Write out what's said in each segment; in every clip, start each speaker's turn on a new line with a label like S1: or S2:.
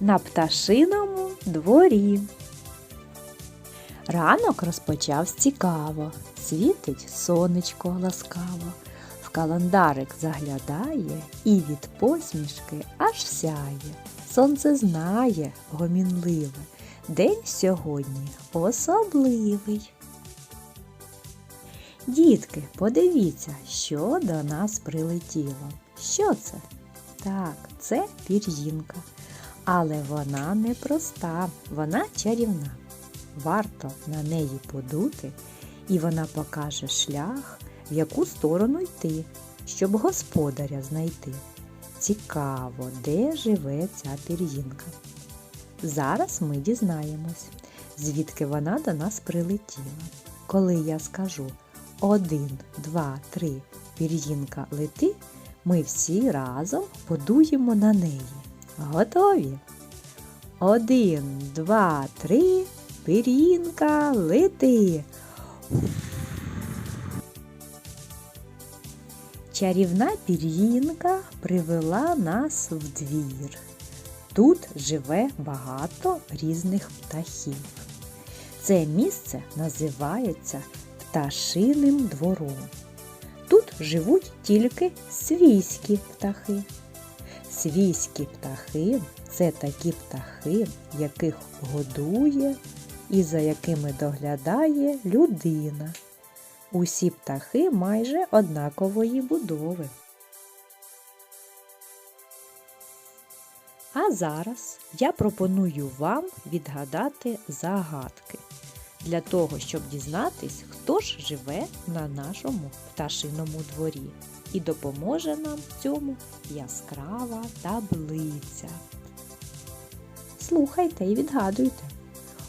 S1: на пташиному дворі. Ранок розпочався цікаво, світить сонечко ласкаво. В календарик заглядає і від посмішки аж сяє. Сонце знає, гомінливе, день сьогодні особливий. Дітки, подивіться, що до нас прилетіло. Що це? Так, це пір'їнка. Але вона не проста, вона чарівна. Варто на неї подути, і вона покаже шлях, в яку сторону йти, щоб господаря знайти. Цікаво, де живе ця пір'їнка. Зараз ми дізнаємось, звідки вона до нас прилетіла. Коли я скажу один, два, три, пір'їнка лети, ми всі разом подуємо на неї. Готові? Один, два, три, пір'їнка лети. Чарівна пір'їнка привела нас в двір. Тут живе багато різних птахів. Це місце називається пташиним двором. Тут живуть тільки свійські птахи. Свійські птахи це такі птахи, яких годує і за якими доглядає людина. Усі птахи майже однакової будови. А зараз я пропоную вам відгадати загадки для того, щоб дізнатись, хто ж живе на нашому пташиному дворі. І допоможе нам в цьому яскрава таблиця. Слухайте і відгадуйте.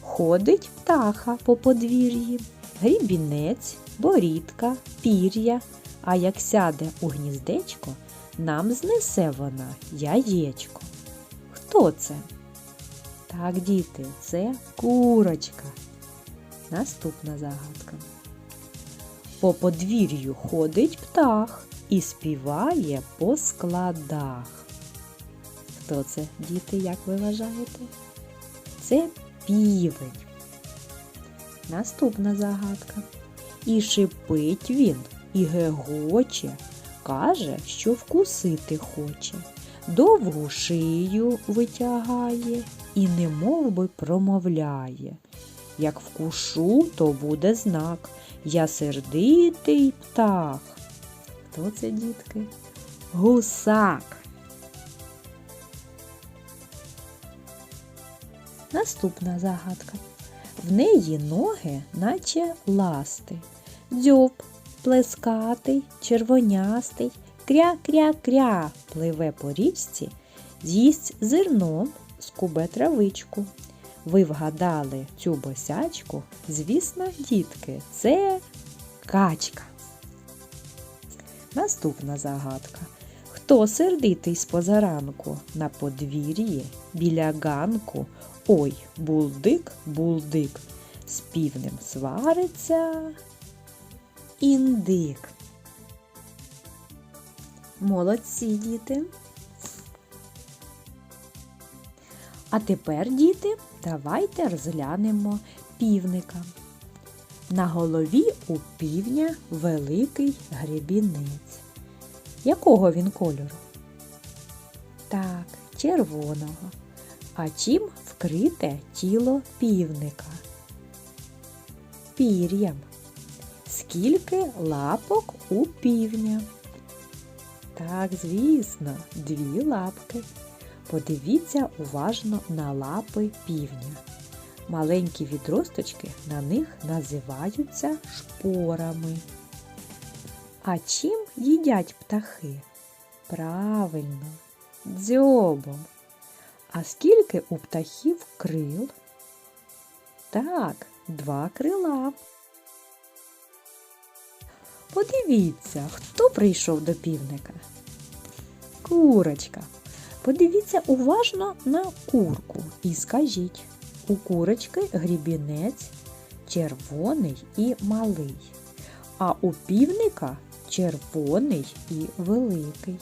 S1: Ходить птаха по подвір'ї, грібінець, борідка, пір'я, а як сяде у гніздечко, нам знесе вона яєчко. Хто це? Так, діти, це курочка. Наступна загадка. По подвір'ю ходить птах і співає по складах. Хто це, діти, як ви вважаєте? Це півень. Наступна загадка. І шипить він, і гегоче, каже, що вкусити хоче. Довгу шию витягає і немов би промовляє. Як вкушу, то буде знак. Я сердитий птах. Хто це, дітки? Гусак. Наступна загадка. В неї ноги, наче ласти. Дзьоб плескатий, червонястий, кря-кря-кря пливе по річці, з'їсть зерном, скубе травичку. Ви вгадали цю босячку? Звісно, дітки, це качка. Наступна загадка. Хто сердитий з позаранку на подвір'ї біля ганку? Ой, булдик, булдик, з півнем свариться індик. Молодці, діти. А тепер, діти, давайте розглянемо півника. На голові у півня великий гребінець. Якого він кольору? Так, червоного. А чим вкрите тіло півника? Пір'ям. Скільки лапок у півня? Так, звісно, дві лапки. Подивіться уважно на лапи півня. Маленькі відросточки на них називаються шпорами. А чим їдять птахи? Правильно, дзьобом. А скільки у птахів крил? Так, два крила. Подивіться, хто прийшов до півника. Курочка. Подивіться уважно на курку і скажіть, у курочки грібінець червоний і малий, а у півника червоний і великий.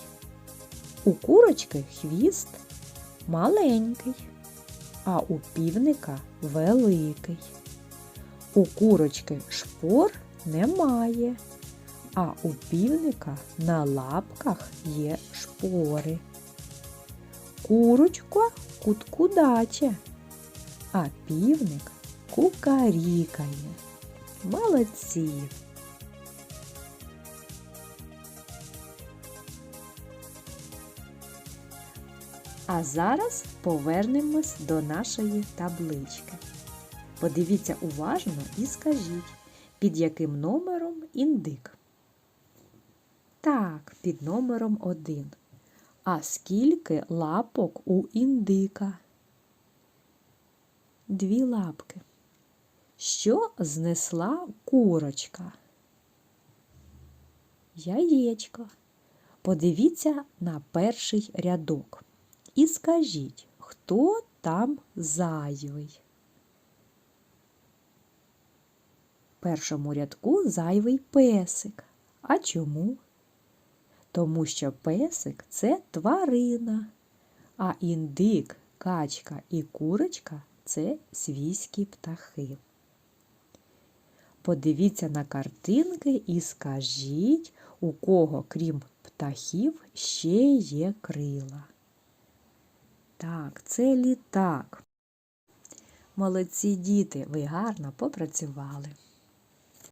S1: У курочки хвіст маленький, а у півника великий. У курочки шпор немає, а у півника на лапках є шпори. Курочка куткудаче, а півник кукарікає. Молодці! А зараз повернемось до нашої таблички. Подивіться уважно і скажіть, під яким номером індик? Так, під номером 1. А скільки лапок у індика? Дві лапки. Що знесла курочка? Яєчко. Подивіться на перший рядок і скажіть, хто там зайвий? В першому рядку зайвий песик. А чому? Тому що песик це тварина, а індик, качка і курочка це свійські птахи. Подивіться на картинки і скажіть, у кого, крім птахів, ще є крила. Так, це літак. Молодці діти, ви гарно попрацювали.